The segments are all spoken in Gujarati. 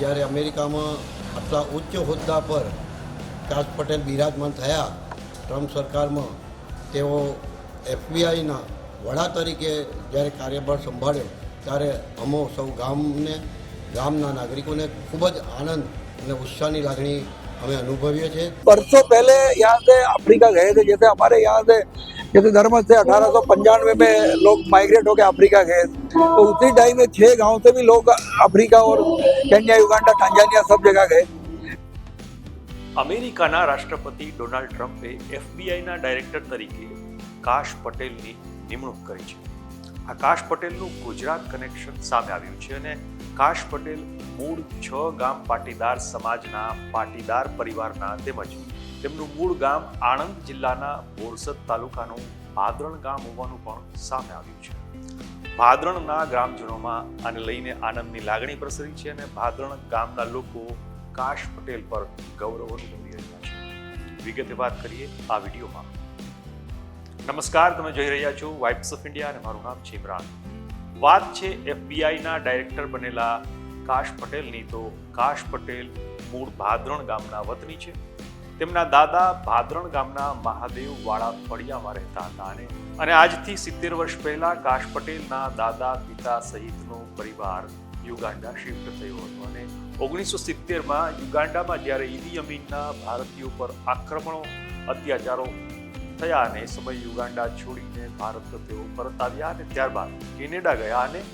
જ્યારે અમેરિકામાં આટલા ઉચ્ચ હોદ્દા પર કાશ પટેલ બિરાજમાન થયા, ટ્રમ્પ સરકારમાં તેઓ એફબીઆઈના વડા તરીકે જ્યારે કાર્યભાર સંભાળ્યો ત્યારે અમો સૌ ગામને, ગામના નાગરિકોને ખૂબ જ આનંદ અને ઉત્સાહની લાગણી અમે અનુભવીએ છીએ. વર્ષો પહેલે યહાં આફ્રિકા અફ્રીકા ગયે છે, જૈસે હમારે યહાં से जैसे धर्म से अठारह सौ पंचानवे में लोग माइग्रेट होकर अफ्रीका गए तो उसी टाइम में छह गांव से भी लोग अफ्रीका और केन्या युगांडा टांजानिया सब जगह गए અમેરિકાના રાષ્ટ્રપતિ ડોનાલ્ડ ટ્રમ્પે એફબીઆઈના ડાયરેક્ટર તરીકે કાશ પટેલની નિમણૂક કરી છે આ કાશ પટેલનું ગુજરાત કનેક્શન સામે આવ્યું છે અને કાશ પટેલ મૂળ છ ગામ પાટીદાર સમાજના પાટીદાર પરિવારના તેમજ તેમનું મૂળ ગામ આણંદ જિલ્લાના બોરસદ તાલુકાનું ભાદરણ ગામ હોવાનું પણ સામે આવ્યું છે. ભાદરણના ગ્રામજનોમાં આને લઈને આનંદની લાગણી પ્રસરી છે અને ભાદરણ ગામના લોકો કાશ પટેલ પર ગૌરવ અનુભવી રહ્યા છે. વિગતે વાત કરીએ આ વિડીયોમાં. નમસ્કાર, તમે જોઈ રહ્યા છો વાઇબ્સ ઓફ ઇન્ડિયા અને મારું નામ છે ઇમરાન. વાત છે એફબીઆઈના ડાયરેક્ટર બનેલા કાશ પટેલની. તો કાશ પટેલ મૂળ ભાદરણ ગામના વતની છે. તેમના દાદા ભાદરણ ગામના મહાદેવ વાળા ફળિયામાં રહેતા હતા અને આજથી સિત્તેર વર્ષ પહેલા કાશ પટેલના દાદા પિતા સહિતનો પરિવાર યુગાન્ડા શિફ્ટ થયો હતો અને ઓગણીસો સિત્તેરમાં યુગાન્ડામાં જ્યારે ઈદી અમીનના ભારતીયો પર આક્રમણો, અત્યાચારો થયા અને એ સમય યુગાન્ડા છોડીને ભારત તેઓ પરત આવ્યા અને ત્યારબાદ કેનેડા ગયા અને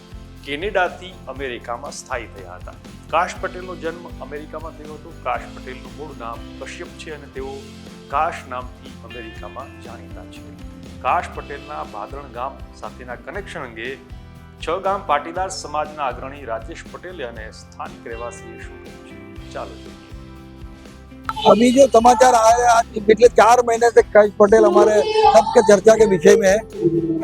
કેનેડાથી અમેરિકામાં સ્થાયી થયા હતા કાશ પટેલનો જન્મ અમેરિકામાં થયો હતો કાશ પટેલનું મૂળ નામ કશ્યપ છે અને તેઓ કાશ નામથી અમેરિકામાં જાણીતા છે કાશ પટેલના ભાદરણ ગામ સાથેના કનેક્શન અંગે છ ગામ પાટીદાર સમાજના અગ્રણી રાજેશ પટેલે અને સ્થાનિક રહેવાસીએ શું કહ્યું છે ચાલો જોઈએ अभी जो समाचार आया आज पिछले चार महीने से कैश पटेल हमारे सबके चर्चा के विषय में है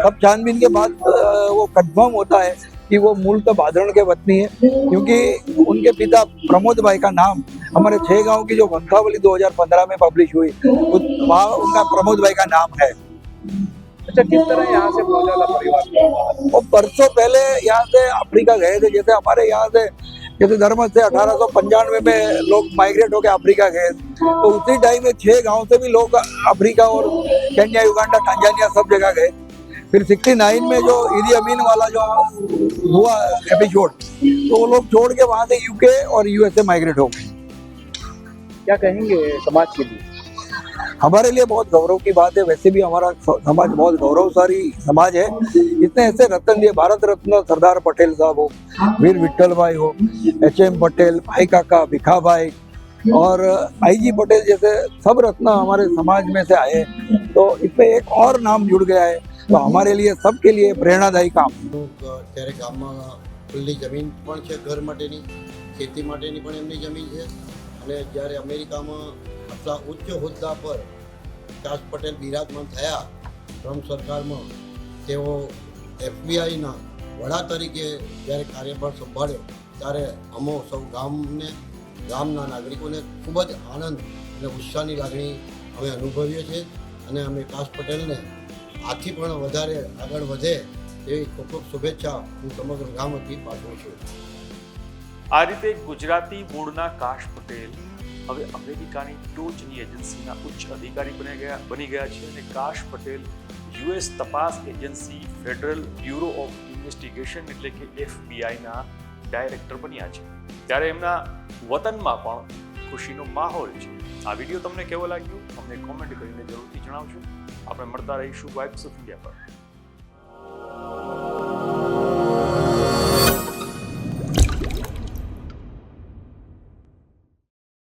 अब छानबीन के बाद अ, वो कंफर्म होता है कि वो मूल तो भादरण के वतनी है क्योंकि उनके पिता प्रमोद भाई का नाम हमारे छह गाँव की जो वंशावली 2015 में पब्लिश हुई वहाँ उनका प्रमोद भाई का नाम है। अच्छा किस तरह यहाँ से पहुँचा परिवार? और परसों पहले यहाँ से अफ्रीका गए थे जैसे हमारे यहाँ से जैसे धर्म से अठारह सौ पंचानवे में लोग माइग्रेट होकर अफ्रीका गए। तो उसी टाइम में छह गाँव से भी लोग अफ्रीका और केन्या युगांडा टांजानिया सब जगह गए। फिर 69 में जो ईदी अमीन वाला जो हुआ एपिसोड तो वो लोग छोड़ के वहाँ से यूके और यूएसए माइग्रेट हो गए। क्या कहेंगे समाज के लिए? हमारे लिए बहुत गौरव की बात है वैसे भी हमारा समाज बहुत गौरवशाली समाज है। इतने ऐसे रत्न दिए भारत रत्न सरदार पटेल साहब हो वीर विठल भाई हो एच एम पटेल भाई काका भिखा भाई और आई जी पटेल जैसे सब रत्न हमारे समाज में से आए तो इसमें एक और नाम जुड़ गया है तो हमारे लिए सबके लिए प्रेरणादायी काम અમુક ત્યારે ગામમાં ખુલ્લી જમીન પણ છે ઘર માટેની ખેતી માટેની પણ એમની જમીન છે અને જ્યારે અમેરિકામાં આટલા ઉચ્ચ હોદ્દા પર કાશ પટેલ બિરાજમાન થયા ટ્રમ્પ સરકારમાં તેઓ એફબીઆઈના વડા તરીકે જ્યારે કાર્યભાર સંભાળ્યો ત્યારે અમો સૌ ગામને ગામના નાગરિકોને ખૂબ જ આનંદ અને ઉત્સાહની લાગણી અમે અનુભવીએ છીએ અને અમે કાશ પટેલને આથી પણ વધારે આગળ વધે એવી ખૂબ ખૂબ શુભેચ્છા હું સમગ્ર ગામ વતી પાઠવું છું. આ રીતે ગુજરાતી મૂળના કાશ પટેલ હવે અમેરિકાની ટોચની એજન્સીના ઉચ્ચ અધિકારી બની ગયા બની ગયા છે અને કાશ પટેલ યુએસ તપાસ agency, federal bureau of investigation એટલે કે એફબીઆઈના ડાયરેક્ટર બન્યા છે. ત્યારે એમના વતનમાં પણ ખુશીનો માહોલ છે. આ વીડિયો તમને કેવો લાગ્યો? અમને કોમેન્ટ કરીને જરૂરથી જણાવજો. આપણે મળતા રહીશું વાઇબ્સ ઓફ ઇન્ડિયા પર.